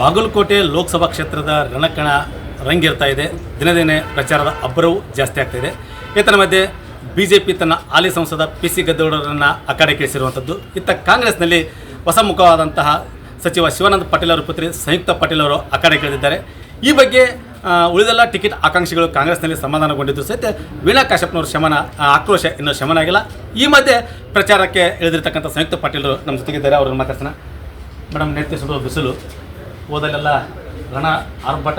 ಬಾಗಲಕೋಟೆ ಲೋಕಸಭಾ ಕ್ಷೇತ್ರದ ರಣಕಣ ರಂಗಿರ್ತಾ ಇದೆ. ದಿನ ದಿನೇ ಪ್ರಚಾರದ ಅಬ್ಬರವು ಜಾಸ್ತಿ ಆಗ್ತಾ ಇದೆ. ಈತನ ಮಧ್ಯೆ ಬಿ ಜೆ ಪಿ ತನ್ನ ಹಾಲಿ ಸಂಸದ ಪಿ ಸಿ ಗದ್ದೆಗೌಡರನ್ನು ಅಖಾಡಕ್ಕಿಳಿಸಿರುವಂಥದ್ದು. ಇತ್ತ ಕಾಂಗ್ರೆಸ್ನಲ್ಲಿ ಹೊಸ ಮುಖವಾದಂತಹ ಸಚಿವ ಶಿವಾನಂದ ಪಾಟೀಲ್ ಅವರ ಪುತ್ರಿ ಸಂಯುಕ್ತ ಪಾಟೀಲ್ ಅವರು ಅಖಾಡಕ್ಕಿಳಿದಿದ್ದಾರೆ. ಈ ಬಗ್ಗೆ ಉಳಿದೆಲ್ಲ ಟಿಕೆಟ್ ಆಕಾಂಕ್ಷಿಗಳು ಕಾಂಗ್ರೆಸ್ನಲ್ಲಿ ಸಮಾಧಾನಗೊಂಡಿದ್ದು ಸಹಿತ ವೀಣಾ ಕಾಶ್ಯಪ್ನವ್ರ ಶಮನ ಆಕ್ರೋಶ ಇನ್ನೂ ಶಮನ ಆಗಿಲ್ಲ ಈ ಮಧ್ಯೆ ಪ್ರಚಾರಕ್ಕೆ ಇಳಿದಿರ್ತಕ್ಕಂಥ ಸಂಯುಕ್ತ ಪಾಟೀಲರು ನಮ್ಮ ಜೊತೆಗಿದ್ದಾರೆ. ಅವ್ರನ್ನ ಮಾತಾಡ್ಸೋಣ. ಮೇಡಮ್ ನೆತ್ತಿ ಸುಡುವ ಬಿಸಿಲು. ಓದಲೆಲ್ಲ ರಣ ಆರ್ಭಟ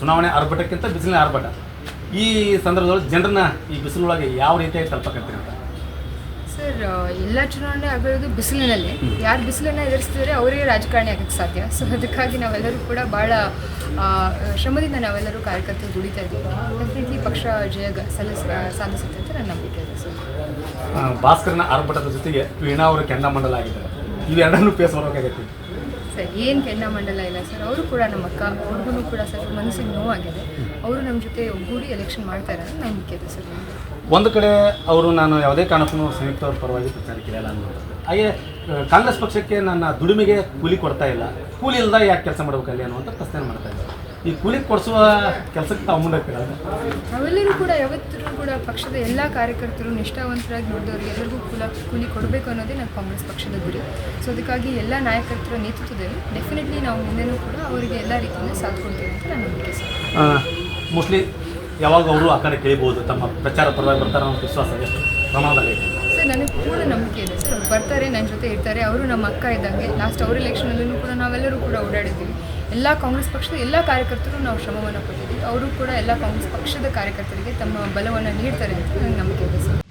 ಚುನಾವಣೆ ಆರ್ಭಟಕ್ಕಿಂತ ಬಿಸಿಲಿನ ಆರ್ಭಟ. ಈ ಸಂದರ್ಭದಲ್ಲಿ ಜನರನ್ನ ಈ ಬಿಸಿಲೊಳಗೆ ಯಾವ ರೀತಿಯಾಗಿ ತಲುಪಕತ್ತೀರಿ ಅಂತ? ಸರ್ ಎಲ್ಲ ಚುನಾವಣೆ ಆಗೋದು ಬಿಸಿಲಿನಲ್ಲಿ. ಯಾರು ಬಿಸಿಲನ್ನು ಎದುರಿಸ್ತಿದ್ರೆ ಅವರಿಗೆ ರಾಜಕಾರಣಿ ಆಗಕ್ಕೆ ಸಾಧ್ಯ. ಸೊ ಅದಕ್ಕಾಗಿ ನಾವೆಲ್ಲರೂ ಕೂಡ ಭಾಳ ಶ್ರಮದಿಂದ ನಾವೆಲ್ಲರೂ ಕಾರ್ಯಕರ್ತರು ದುಡಿತಾ ಇದ್ದೀವಿ. ಈ ಪಕ್ಷ ಜಯ ಸಲ್ಲಿಸ ಸಾಧಿಸುತ್ತೆ ಅಂತ ನನ್ನ ನಂಬಿಕೆ ಇದೆ ಸರ್. ಭಾಸ್ಕರನ ಆರ್ಭಟದ ಜೊತೆಗೆ ವೀಣಾ ಅವರು ಕೆಂಡಮಂಡಲ ಆಗಿದ್ದಾರೆ. ಇವೆರಡನ್ನೂ ಫೇಸ್ ಮಾಡಬೇಕಾಗೈತಿ ಸರ್, ಏನು ಕೆಂಡಮಂಡಲ ಇಲ್ಲ ಸರ್, ಅವರು ಕೂಡ ನಮ್ಮ ಅಕ್ಕ, ಅವ್ರಿಗೂ ಕೂಡ ಸರ್ ಮನಸ್ಸಿಗೆ ನೋವಾಗಿದೆ. ಅವರು ನಮ್ಮ ಜೊತೆ ಒಗ್ಗೂಡಿ ಎಲೆಕ್ಷನ್ ಮಾಡ್ತಾರೆ ಅಂತ ನಂಬಿಕೆ ಇದೆ ಸರ್. ಒಂದು ಕಡೆ ಅವರು ನಾನು ಯಾವುದೇ ಕಾರಣಕ್ಕೂ ಸಂಯುಕ್ತ ಅವ್ರ ಪರವಾಗಿ ಪ್ರಚಾರಕ್ಕೆ ಇರಲ್ಲ ಅನ್ನೋದು ಹಾಗೆ ಕಾಂಗ್ರೆಸ್ ಪಕ್ಷಕ್ಕೆ ನನ್ನ ದುಡಿಮೆಗೆ ಕೂಲಿ ಕೊಡ್ತಾ ಇಲ್ಲ. ಕೂಲಿ ಇಲ್ಲದ ಯಾಕೆ ಕೆಲಸ ಮಾಡಬೇಕಲ್ಲಿ ಅನ್ನುವಂಥ ಪ್ರಶ್ನೆ ಮಾಡ್ತಾ ಇದ್ದಾರೆ. ಈ ಕೂಲಿ ಕೊಡಿಸುವ ಕೆಲಸಕ್ಕೆ ತಾವು ನಾವೆಲ್ಲರೂ ಕೂಡ ಯಾವತ್ತೂ ಕೂಡ ಪಕ್ಷದ ಎಲ್ಲ ಕಾರ್ಯಕರ್ತರು ನಿಷ್ಠಾವಂತರಾಗಿ ನೋಡಿದವ್ರಿಗೆ ಎಲ್ಲರಿಗೂ ಕುಲ ಕೂಲಿ ಕೊಡಬೇಕು ಅನ್ನೋದೇ ನಮ್ಮ ಕಾಂಗ್ರೆಸ್ ಪಕ್ಷದ ಗುರಿ. ಸೊ ಅದಕ್ಕಾಗಿ ಎಲ್ಲ ನಾಯಕರ ನೇತೃತ್ವದಲ್ಲಿ ಡೆಫಿನೆಟ್ಲಿ ನಾವು ಮುಂದೆನೂ ಕೂಡ ಅವರಿಗೆ ಎಲ್ಲ ರೀತಿಯಿಂದ ಸಾಥ್ ಕೊಡ್ತೀವಿ ಅಂತ ನಾನು ನಂಬಿಕೆ ಸರ್. ಮೋಸ್ಟ್ಲಿ ಯಾವಾಗ ಅವರು ಆ ಕಡೆ ಕೇಳಬಹುದು ತಮ್ಮ ಪ್ರಚಾರ ಪರವಾಗಿ ಬರ್ತಾರೆ ಅನ್ನೋ ವಿಶ್ವಾಸ ಎಷ್ಟು ಪ್ರಮಾಣದಲ್ಲಿ ಸರ್ ನನಗೆ ಪೂರ್ಣ ನಂಬಿಕೆ ಇದೆ ಸರ್. ಬರ್ತಾರೆ ನನ್ನ ಜೊತೆ ಇರ್ತಾರೆ ಅವರು ನಮ್ಮ ಅಕ್ಕ ಇದ್ದಂಗೆ. ಲಾಸ್ಟ್ ಅವ್ರ ಎಲೆಕ್ಷನಲ್ಲೂ ಕೂಡ ನಾವೆಲ್ಲರೂ ಕೂಡ ಓಡಾಡಿದ್ದೀವಿ. ಎಲ್ಲ ಕಾಂಗ್ರೆಸ್ ಪಕ್ಷದ ಎಲ್ಲ ಕಾರ್ಯಕರ್ತರು ನಾವು ಶ್ರಮವನ್ನು ಕೊಟ್ಟಿದ್ದೀವಿ ಅವರು ಕೂಡ ಎಲ್ಲ ಕಾಂಗ್ರೆಸ್ ಪಕ್ಷದ ಕಾರ್ಯಕರ್ತರಿಗೆ ತಮ್ಮ ಬಲವನ್ನು ನೀಡ್ತಾರೆ ಅಂತ ಸರ್.